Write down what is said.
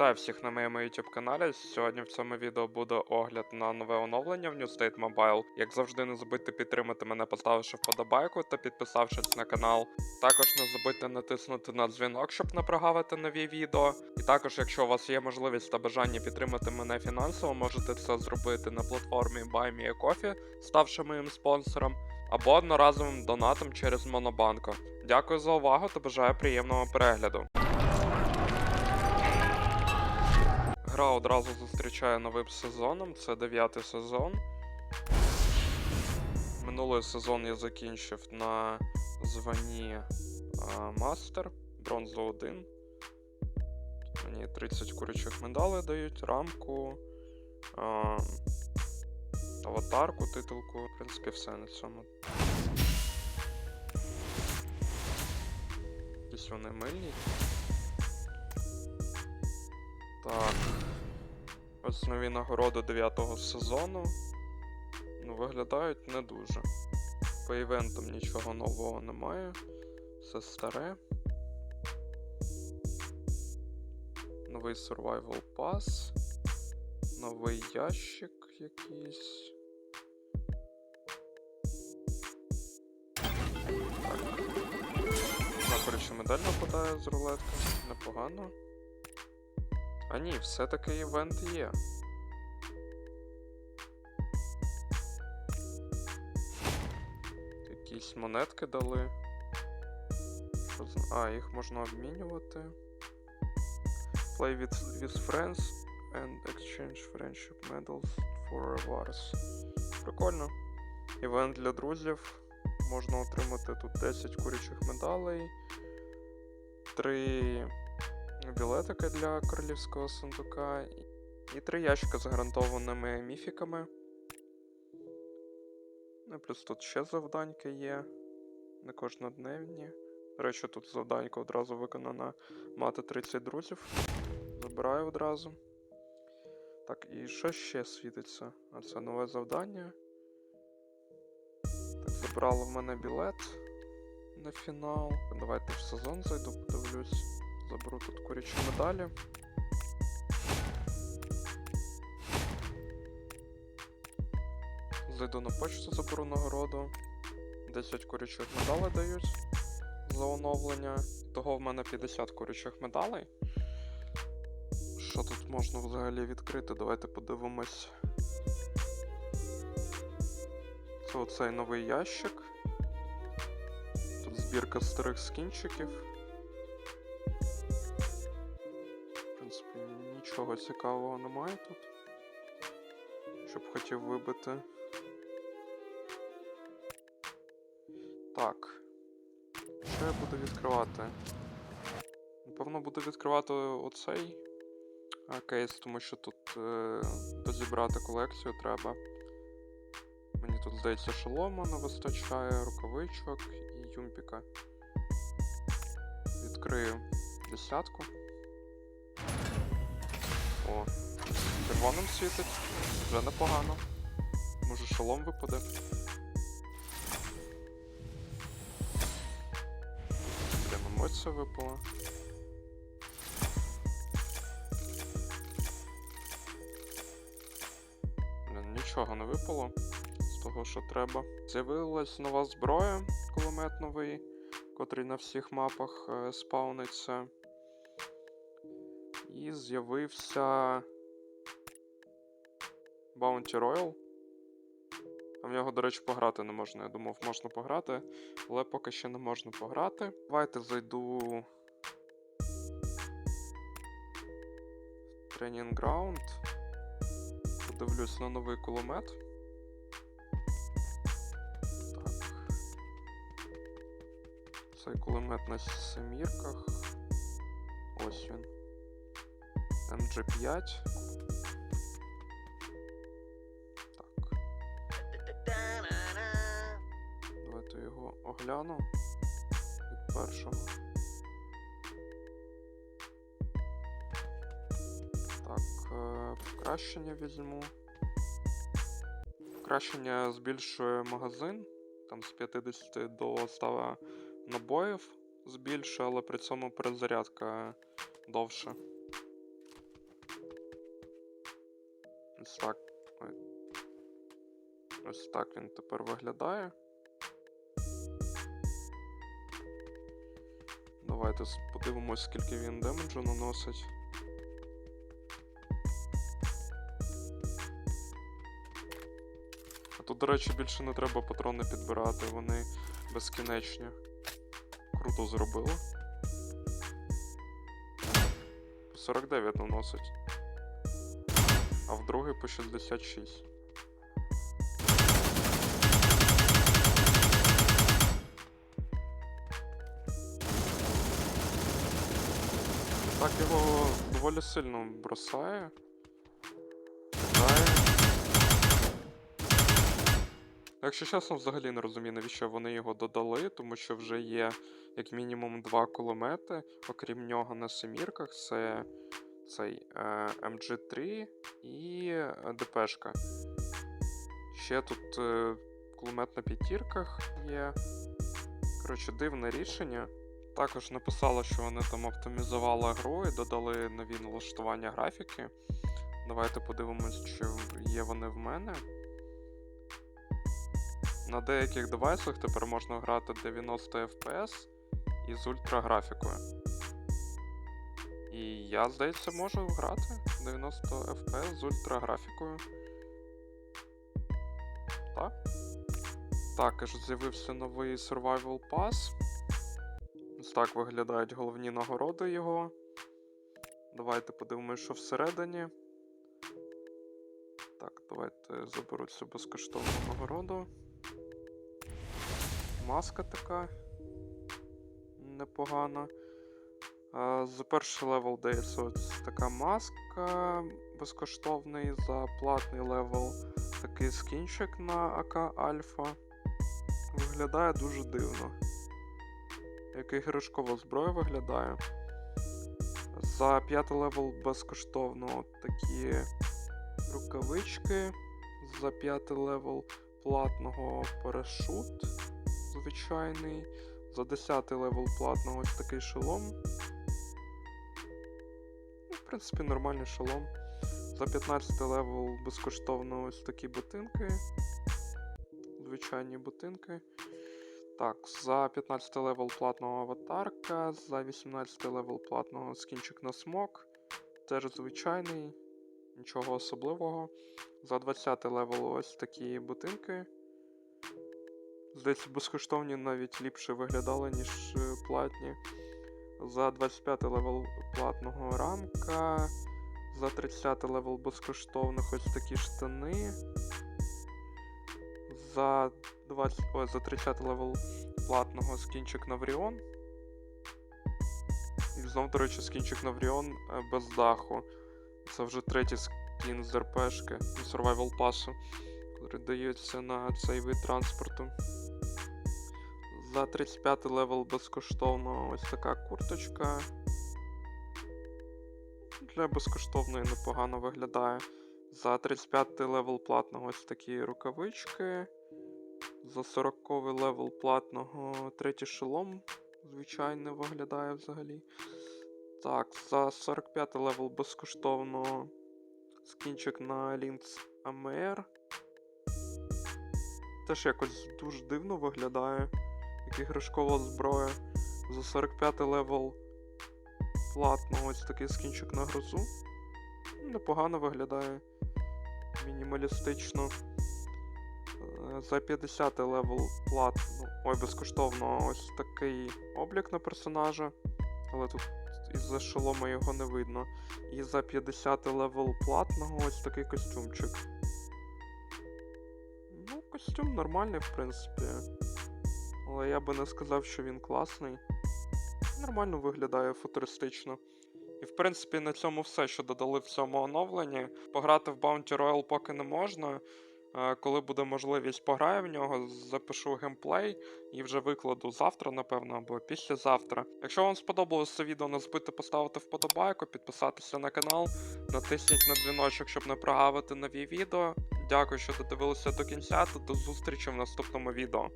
Вітаю всіх на моєму YouTube каналі. Сьогодні в цьому відео буде огляд на нове оновлення в New State Mobile. Як завжди, не забудьте підтримати мене, поставивши вподобайку та підписавшись на канал. Також не забудьте натиснути на дзвінок, щоб не прогавити нові відео. І також, якщо у вас є можливість та бажання підтримати мене фінансово, можете це зробити на платформі BuyMeACoffee, ставши моїм спонсором, або одноразовим донатом через Монобанко. Дякую за увагу та бажаю приємного перегляду. Гра одразу зустрічає новим сезоном, це дев'ятий сезон. Минулий сезон я закінчив на званні мастер, бронза 1. Мені 30 курячих медалей дають, рамку, а, аватарку, титулку. В принципі, все на цьому. Якісь вони мильні. Так. Ось нові нагороди 9 сезону. Ну, виглядають не дуже. По івентам нічого нового немає. Все старе. Новий Survival Pass. Новий ящик якийсь. Так. На, коротше, медаль нападає з рулетки. Непогано. А ні, все-таки івент є. Якісь монетки дали. А, їх можна обмінювати. Play with, with friends and exchange friendship medals for awards. Прикольно. Івент для друзів. Можна отримати тут 10 курячих медалей. 3 білетики для королівського сундука і три ящика з гарантованими міфіками. Ну, і плюс тут ще завданьки є. Не кожнодневні. До речі, тут завданька одразу виконана мати 30 друзів. Забираю одразу. Так, і що ще світиться? А це нове завдання. Так, забрало в мене білет на фінал. Давайте в сезон зайду, подивлюсь. Заберу тут курячі медалі. Зайду на почту, заберу нагороду. 10 курячих медалей дають за оновлення. Того в мене 50 курячих медалей. Що тут можна взагалі відкрити? Давайте подивимось. Це оцей новий ящик. Тут збірка старих скінчиків. Нічого цікавого немає тут. Щоб хотів вибити. Так. Що я буду відкривати? Напевно, буду відкривати оцей кейс, тому що тут е, дозібрати колекцію треба. Мені тут, здається, шолома не вистачає, рукавичок і юмпіка. Відкрию десятку. О, червоним світить. Вже непогано. Може шолом випаде. Блін, емоція випала. Нічого не випало з того, що треба. З'явилась нова зброя, кулемет новий, котрий на всіх мапах е, спауниться. І з'явився Bounty Royal. А в нього, до речі, пограти не можна. Я думав, можна пограти, але поки ще не можна пограти. Давайте зайду в Training Ground. Подивлюсь на новий кулемет. Так. Цей кулемет на семірках. Ось він. MG5. Так. Давайте його огляну від першого. Так, е, покращення візьму. Покращення збільшує магазин. Там з 50 до 100 набоїв збільшує, але при цьому перезарядка довше. Ось так. Ось так він тепер виглядає. Давайте подивимось, скільки він демеджу наносить. А тут, до речі, більше не треба патрони підбирати, вони безкінечні. Круто зробили. 49 наносить. А в другий по 66. Так його доволі сильно бросає. Якщо чесно, взагалі не розумію, навіщо вони його додали, тому що вже є як мінімум два кулемети, окрім нього на семірках, це цей е, MG3 і е, ДПшка. Ще тут е, кулемет на п'ятірках є. Коротше, дивне рішення. Також написала, що вони там оптимізували гру і додали нові налаштування графіки. Давайте подивимось, чи є вони в мене. На деяких девайсах тепер можна грати 90 FPS із ультраграфікою. І я, здається, можу грати 90 FPS з ультраграфікою. Так. Також з'явився новий Survival Pass. Ось так виглядають головні нагороди його. Давайте подивимося, що всередині. Так, давайте заберу цю безкоштовну нагороду. Маска така непогана. За перший левел дається ось така маска безкоштовний, за платний левел такий скінчик на АК Альфа. Виглядає дуже дивно. Як іграшкова зброя виглядає. За п'ятий левел безкоштовно такі рукавички. За п'ятий левел платного парашут звичайний. За 10 левел платного ось такий шолом. Принципі, нормальний шолом. За 15 левел безкоштовно ось такі ботинки. Звичайні ботинки. Так, за 15 левел платного аватарка, за 18 левел платного скінчик на смок. Теж звичайний, нічого особливого. За 20 левел ось такі ботинки. Здається, безкоштовні навіть ліпше виглядали, ніж е, платні. За 25 левел платного рамка. За 30 левел безкоштовних ось такі штани. За 20, ой, за 30 левел платного скінчик Навріон. І знов, до речі, скінчик Навріон е, без даху. Це вже третій скін з РПшки, Survival Pass, який дається на цей вид транспорту. За 35 левел безкоштовно ось така курточка. Для безкоштовної непогано виглядає. За 35 левел платного ось такі рукавички. За 40 левел платного третій шолом. Звичайно виглядає взагалі. Так, за 45 левел безкоштовно скінчик на Lynx AMR. Теж якось дуже дивно виглядає, іграшкова зброя. За 45 левел платно ось такий скінчик на грозу. Непогано виглядає. Мінімалістично. Е, За 50 левел платно. Ой, безкоштовно ось такий облік на персонажа. Але тут із-за шолома його не видно. І за 50 левел платного ось такий костюмчик. Ну, костюм нормальний, в принципі. Але я би не сказав, що він класний. Нормально виглядає футуристично. І в принципі на цьому все, що додали в цьому оновленні. Пограти в Bounty Royale поки не можна. Е, Коли буде можливість, пограю в нього, запишу геймплей і вже викладу завтра, напевно, або післязавтра. Якщо вам сподобалось це відео, не забудьте поставити вподобайку, підписатися на канал, натисніть на дзвіночок, щоб не прогавити нові відео. Дякую, що додивилися до кінця та до зустрічі в наступному відео.